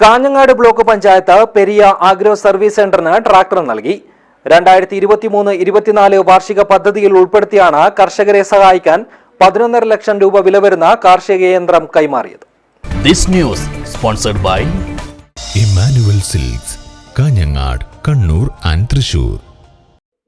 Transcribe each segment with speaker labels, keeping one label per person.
Speaker 1: Kanhangad block panchayat Periya agro service സെന്ററിന് tractor നൽകി. രണ്ടായിരത്തി ഇരുപത്തിമൂന്ന് ഇരുപത്തിനാല് വാർഷിക പദ്ധതിയിൽ ഉൾപ്പെടുത്തിയാണ് കർഷകരെ സഹായിക്കാൻ പതിനൊന്നര ലക്ഷം രൂപ വില വരുന്ന കാർഷിക യന്ത്രം കൈമാറിയത്.
Speaker 2: This news sponsored by
Speaker 3: Emmanuel silks Kanhangad Kannur and Thrissur.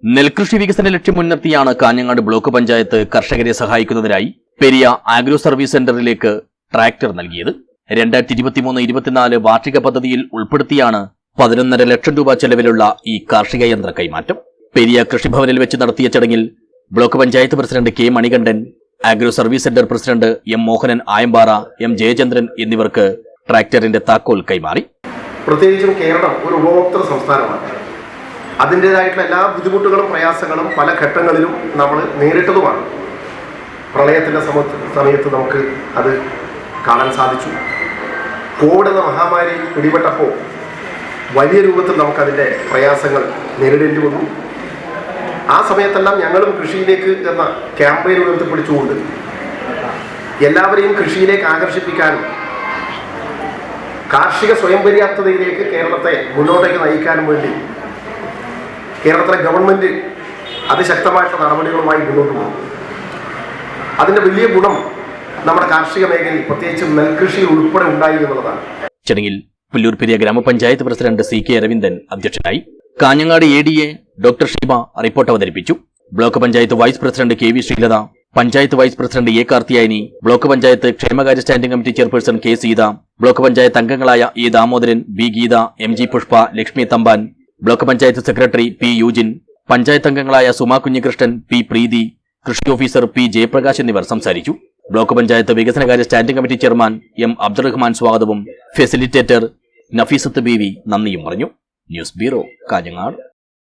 Speaker 2: നെൽകൃഷി വികസന ലക്ഷ്യം മുൻനിർത്തിയാണ് കാഞ്ഞങ്ങാട് ബ്ലോക്ക് പഞ്ചായത്ത് കർഷകരെ സഹായിക്കുന്നതിനായി പെരിയ ആഗ്രോ സർവീസ് സെന്ററിലേക്ക് ട്രാക്ടർ നൽകിയത്. രണ്ടായിരത്തി ഇരുപത്തിമൂന്ന് ഇരുപത്തിനാല് വാർഷിക പദ്ധതിയിൽ ഉൾപ്പെടുത്തിയാണ് പതിനൊന്നര ലക്ഷം രൂപ ചെലവിലുള്ള ഈ കാർഷിക യന്ത്ര കൈമാറ്റം. പെരിയ കൃഷിഭവനിൽ വെച്ച് നടത്തിയ ചടങ്ങിൽ block panchayat president K Manikandan agro service centre president M Mohanan Ayampara M Jayachandran എന്നിവർക്ക് ട്രാക്ടറിന്റെ താക്കോൽ കൈമാറി.
Speaker 4: പ്രത്യേകിച്ചും കേരളം ഒരു ഉപഭോക്തൃ സംസ്ഥാനമാണ്. അതിന്റെതായിട്ടുള്ള എല്ലാ ബുദ്ധിമുട്ടുകളും പ്രയാസങ്ങളും പല ഘട്ടങ്ങളിലും നമ്മൾ നേരിട്ടതുമാണ്. പ്രളയത്തിന്റെ സമയത്ത് നമുക്ക് അത് കാണാൻ സാധിച്ചു. കോവിഡ് എന്ന മഹാമാരി പിടിപെട്ടപ്പോൾ വലിയ രൂപത്തിൽ നമുക്കതിന്റെ പ്രയാസങ്ങൾ നേരിടേണ്ടി വന്നു. ആ സമയത്തെല്ലാം ഞങ്ങളും കൃഷിയിലേക്ക് എന്ന ക്യാമ്പയിൻ ഉയർത്തിപ്പിടിച്ചുകൊണ്ട് എല്ലാവരെയും കൃഷിയിലേക്ക് ആകർഷിപ്പിക്കാനും കാർഷിക സ്വയം പര്യാപ്തതയിലേക്ക് കേരളത്തെ മുന്നോട്ടേക്ക് നയിക്കാനും വേണ്ടി കേരളത്തിലെ ഗവൺമെന്റ് അതിശക്തമായിട്ടുള്ള നടപടികളുമായി മുന്നോട്ട് പോകും അതിന്റെ വലിയ ഗുണം നമ്മുടെ കാർഷിക മേഖലയിൽ പ്രത്യേകിച്ച് നെൽകൃഷി ഉൾപ്പെടെ ഉണ്ടായി എന്നുള്ളതാണ്.
Speaker 2: ചടങ്ങിൽ പുല്ലൂർ പെരിയ ഗ്രാമപഞ്ചായത്ത് പ്രസിഡന്റ് സി കെ അരവിന്ദൻ അധ്യക്ഷനായി Kanhangad A D A doctor Sheeba report അവതരിപ്പിച്ചു. Block panchayat vice president K V Sreelatha panchayat vice president A Karthiyayani block panchayat ക്ഷേമകാര്യ standing committee chairperson K Seetha block panchayat അംഗങ്ങളായ E Damodaran B Geetha M G Pushpa Lakshmi Thampan block panchayat secretary P Eugene panchayat അംഗങ്ങളായ Suma Kunhikrishnan P പ്രീതി കൃഷി officer P Jayaprakash എന്നിവർ സംസാരിച്ചു. Block panchayat വികസനകാര്യ standing committee chairman M Abdurahman സ്വാഗതവും facilitator Nafeesath Beevi നന്ദിയും പറഞ്ഞു. News bureau Kanhangad.